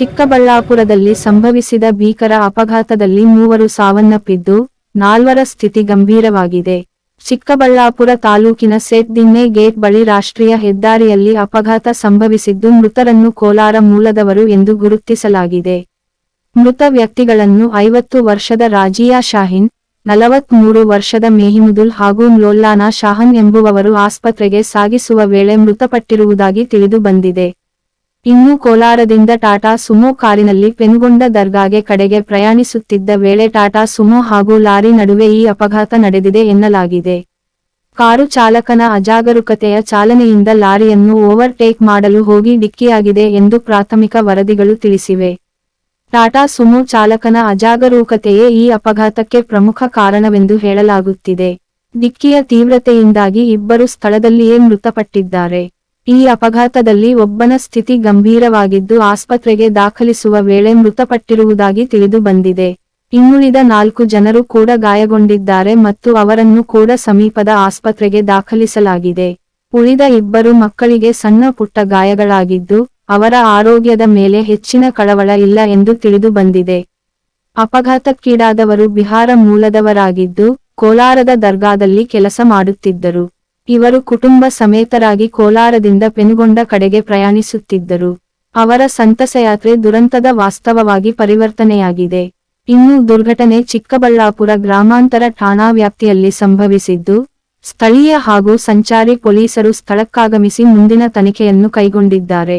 ಚಿಕ್ಕಬಳ್ಳಾಪುರದಲ್ಲಿ ಸಂಭವಿಸಿದ ಭೀಕರ ಅಪಘಾತದಲ್ಲಿ ಮೂವರು ಸಾವನ್ನಪ್ಪಿದ್ದು, ನಾಲ್ವರ ಸ್ಥಿತಿ ಗಂಭೀರವಾಗಿದೆ. ಚಿಕ್ಕಬಳ್ಳಾಪುರ ತಾಲೂಕಿನ ಸೇದ್ ದಿನ್ನೆ ಗೇಟ್ ಬಳಿ ರಾಷ್ಟ್ರೀಯ ಹೆದ್ದಾರಿಯಲ್ಲಿ ಅಪಘಾತ ಸಂಭವಿಸಿದ್ದು, ಮೃತರನ್ನು ಕೋಲಾರ ಮೂಲದವರು ಎಂದು ಗುರುತಿಸಲಾಗಿದೆ. ಮೃತ ವ್ಯಕ್ತಿಗಳನ್ನು ಐವತ್ತು ವರ್ಷದ ರಾಜಿಯಾ ಶಾಹಿನ್, ನಲವತ್ಮೂರು ವರ್ಷದ ಮೇಹಿಮುದುಲ್ ಹಾಗೂ ಲೋಲ್ಲಾನಾ ಶಾಹನ್ ಎಂಬುವವರು ಆಸ್ಪತ್ರೆಗೆ ಸಾಗಿಸುವ ವೇಳೆ ಮೃತಪಟ್ಟಿರುವುದಾಗಿ ತಿಳಿದು ಬಂದಿದೆ. ಇನ್ನು ಕೋಲಾರದಿಂದ ಟಾಟಾ ಸುಮೋ ಕಾರಿನಲ್ಲಿ ಪೆನ್ಗೊಂಡ ದರ್ಗಾಗೆ ಕಡೆಗೆ ಪ್ರಯಾಣಿಸುತ್ತಿದ್ದ ವೇಳೆ ಟಾಟಾ ಸುಮೋ ಹಾಗೂ ಲಾರಿ ನಡುವೆ ಈ ಅಪಘಾತ ನಡೆದಿದೆ ಎನ್ನಲಾಗಿದೆ. ಕಾರು ಚಾಲಕನ ಅಜಾಗರೂಕತೆಯ ಚಾಲನೆಯಿಂದ ಲಾರಿಯನ್ನು ಓವರ್ಟೇಕ್ ಮಾಡಲು ಹೋಗಿ ಡಿಕ್ಕಿಯಾಗಿದೆ ಎಂದು ಪ್ರಾಥಮಿಕ ವರದಿಗಳು ತಿಳಿಸಿವೆ. ಟಾಟಾ ಸುಮೋ ಚಾಲಕನ ಅಜಾಗರೂಕತೆಯೇ ಈ ಅಪಘಾತಕ್ಕೆ ಪ್ರಮುಖ ಕಾರಣವೆಂದು ಹೇಳಲಾಗುತ್ತಿದೆ. ಡಿಕ್ಕಿಯ ತೀವ್ರತೆಯಿಂದಾಗಿ ಇಬ್ಬರು ಸ್ಥಳದಲ್ಲಿಯೇ ಮೃತಪಟ್ಟಿದ್ದಾರೆ. ಈ ಅಪಘಾತದಲ್ಲಿ ಒಬ್ಬನ ಸ್ಥಿತಿ ಗಂಭೀರವಾಗಿದ್ದು ಆಸ್ಪತ್ರೆಗೆ ದಾಖಲಿಸುವ ವೇಳೆ ಮೃತಪಟ್ಟಿರುವುದಾಗಿ ತಿಳಿದು ಬಂದಿದೆ. ಇನ್ನುಳಿದ ನಾಲ್ಕು ಜನರು ಕೂಡ ಗಾಯಗೊಂಡಿದ್ದಾರೆ ಮತ್ತು ಅವರನ್ನು ಕೂಡ ಸಮೀಪದ ಆಸ್ಪತ್ರೆಗೆ ದಾಖಲಿಸಲಾಗಿದೆ. ಉಳಿದ ಇಬ್ಬರು ಮಕ್ಕಳಿಗೆ ಸಣ್ಣ ಪುಟ್ಟ ಗಾಯಗಳಾಗಿದ್ದು, ಅವರ ಆರೋಗ್ಯದ ಮೇಲೆ ಹೆಚ್ಚಿನ ಕಳವಳ ಇಲ್ಲ ಎಂದು ತಿಳಿದು ಬಂದಿದೆ. ಅಪಘಾತಕ್ಕೀಡಾದವರು ಬಿಹಾರ ಮೂಲದವರಾಗಿದ್ದು, ಕೋಲಾರದ ದರ್ಗಾದಲ್ಲಿ ಕೆಲಸ ಮಾಡುತ್ತಿದ್ದರು. ಇವರು ಕುಟುಂಬ ಸಮೇತರಾಗಿ ಕೋಲಾರದಿಂದ ಪೆನುಗೊಂಡ ಕಡೆಗೆ ಪ್ರಯಾಣಿಸುತ್ತಿದ್ದರು. ಅವರ ಸಂತಸಯಾತ್ರೆ ದುರಂತದ ವಾಸ್ತವವಾಗಿ ಪರಿವರ್ತನೆಯಾಗಿದೆ. ಇನ್ನು ದುರ್ಘಟನೆ ಚಿಕ್ಕಬಳ್ಳಾಪುರ ಗ್ರಾಮಾಂತರ ಠಾಣಾ ವ್ಯಾಪ್ತಿಯಲ್ಲಿ ಸಂಭವಿಸಿದ್ದು, ಸ್ಥಳೀಯ ಹಾಗೂ ಸಂಚಾರಿ ಪೊಲೀಸರು ಸ್ಥಳಕ್ಕಾಗಮಿಸಿ ಮುಂದಿನ ತನಿಖೆಯನ್ನು ಕೈಗೊಂಡಿದ್ದಾರೆ.